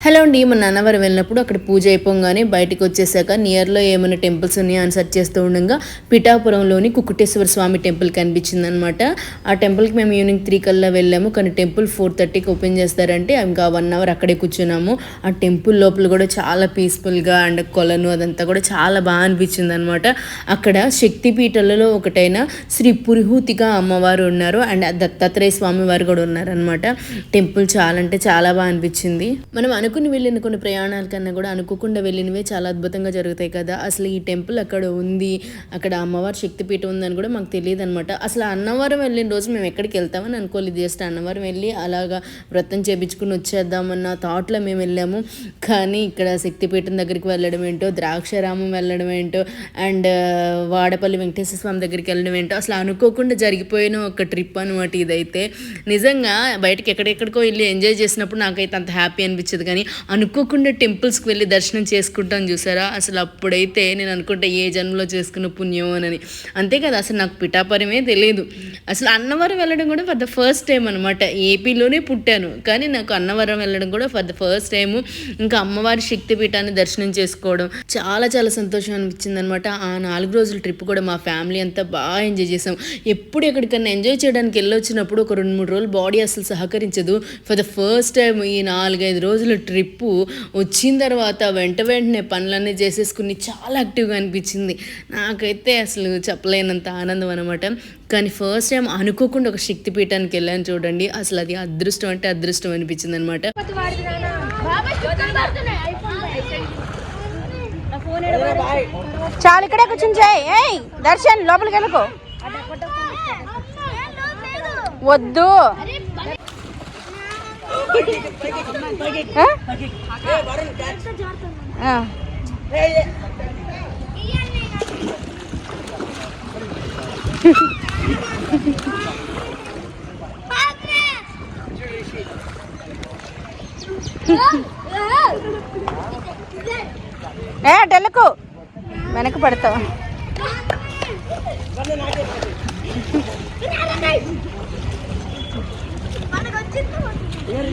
Hello అండి మన నాన్నవారు వెళ్ళినప్పుడు అక్కడ పూజ అయిపోగానే బయటకు వచ్చేసాక నియర్లో ఏమైనా టెంపుల్స్ ఉన్నాయా అని సెర్చ్ చేస్తూ ఉండగా పిఠాపురంలోని కుకుటేశ్వర స్వామి టెంపుల్ కనిపించింది అనమాట ఆ టెంపుల్కి మేము ఈవినింగ్ త్రీ కల్లా వెళ్ళాము. కానీ టెంపుల్ ఫోర్ థర్టీకి ఓపెన్ చేస్తారంటే ఇంకా వన్ అవర్ అక్కడే కూర్చున్నాము. ఆ టెంపుల్ లోపల కూడా చాలా పీస్ఫుల్గా అండ్ కొలను అదంతా కూడా చాలా బాగా అనిపించింది అనమాట అక్కడ శక్తిపీఠలలో ఒకటైన శ్రీ పురిహూతిగా అమ్మవారు ఉన్నారు అండ్ దత్తాత్రేయ స్వామి వారు కూడా ఉన్నారనమాట టెంపుల్ చాలా అంటే చాలా బాగా అనిపించింది. మనం అనుకుని వెళ్ళిన కొన్ని ప్రయాణాల కన్నా కూడా అనుకోకుండా వెళ్ళినవే చాలా అద్భుతంగా జరుగుతాయి కదా. అసలు ఈ టెంపుల్ అక్కడ ఉంది అక్కడ అమ్మవారి శక్తిపీఠం ఉందని కూడా మాకు తెలియదు అనమాట అసలు అన్నవరం వెళ్ళిన రోజు మేము ఎక్కడికి వెళ్తామని అనుకోలేదు. జస్ట్ అన్నవరం వెళ్ళి అలాగా వ్రతం చేపించుకుని వచ్చేద్దామన్న థాట్లో మేము వెళ్ళాము. కానీ ఇక్కడ శక్తిపీఠం దగ్గరికి వెళ్ళడం ఏంటో ద్రాక్షారామం వెళ్ళడం ఏంటో అండ్ వాడపల్లి వెంకటేశ్వర స్వామి దగ్గరికి వెళ్ళడం ఏంటో అసలు అనుకోకుండా జరిగిపోయిన ఒక ట్రిప్ అనమాట ఇదైతే. నిజంగా బయటకి ఎక్కడెక్కడికో వెళ్ళి ఎంజాయ్ చేసినప్పుడు నాకైతే అంత హ్యాపీ అనిపించదు. కానీ అనుకోకుండా టెంపుల్స్కి వెళ్ళి దర్శనం చేసుకుంటాం చూసారా? అసలు అప్పుడైతే నేను అనుకుంటా ఏ జన్మలో చేసుకున్న పుణ్యం అని. అంతే కదా అసలు నాకు పిఠాపరమే తెలియదు. అసలు అన్నవరం వెళ్ళడం కూడా ఫర్ ద ఫస్ట్ టైం అనమాట ఏపీలోనే పుట్టాను. కానీ నాకు అన్నవరం వెళ్ళడం కూడా ఫర్ ద ఫస్ట్ టైం ఇంకా అమ్మవారి శక్తి పీఠాన్ని దర్శనం చేసుకోవడం చాలా చాలా సంతోషం అనిపించింది అనమాట ఆ నాలుగు రోజుల ట్రిప్ కూడా మా ఫ్యామిలీ అంతా బాగా ఎంజాయ్ చేసాం. ఎప్పుడు ఎక్కడికన్నా ఎంజాయ్ చేయడానికి వెళ్ళొచ్చినప్పుడు ఒక రెండు మూడు రోజులు బాడీ అసలు సహకరించదు. ఫర్ ద ఫస్ట్ టైం ఈ నాలుగైదు రోజులు ట్రిప్పు వచ్చిన తర్వాత వెంట వెంటనే పనులన్నీ చేసేసుకుని చాలా యాక్టివ్గా అనిపించింది. నాకైతే అసలు చెప్పలేనంత ఆనందం అనమాట కానీ ఫస్ట్ టైం అనుకోకుండా ఒక శక్తి పీఠానికి వెళ్ళాను చూడండి. అసలు అది అదృష్టం అంటే అదృష్టం అనిపించింది అనమాట చాలు ఇక్కడే కూర్చుని చేయి. ఏయ్ దర్శన్ లోపలికి వెళ్ళకు. వద్దు. ఏ టెలకు వెనక పడతావు?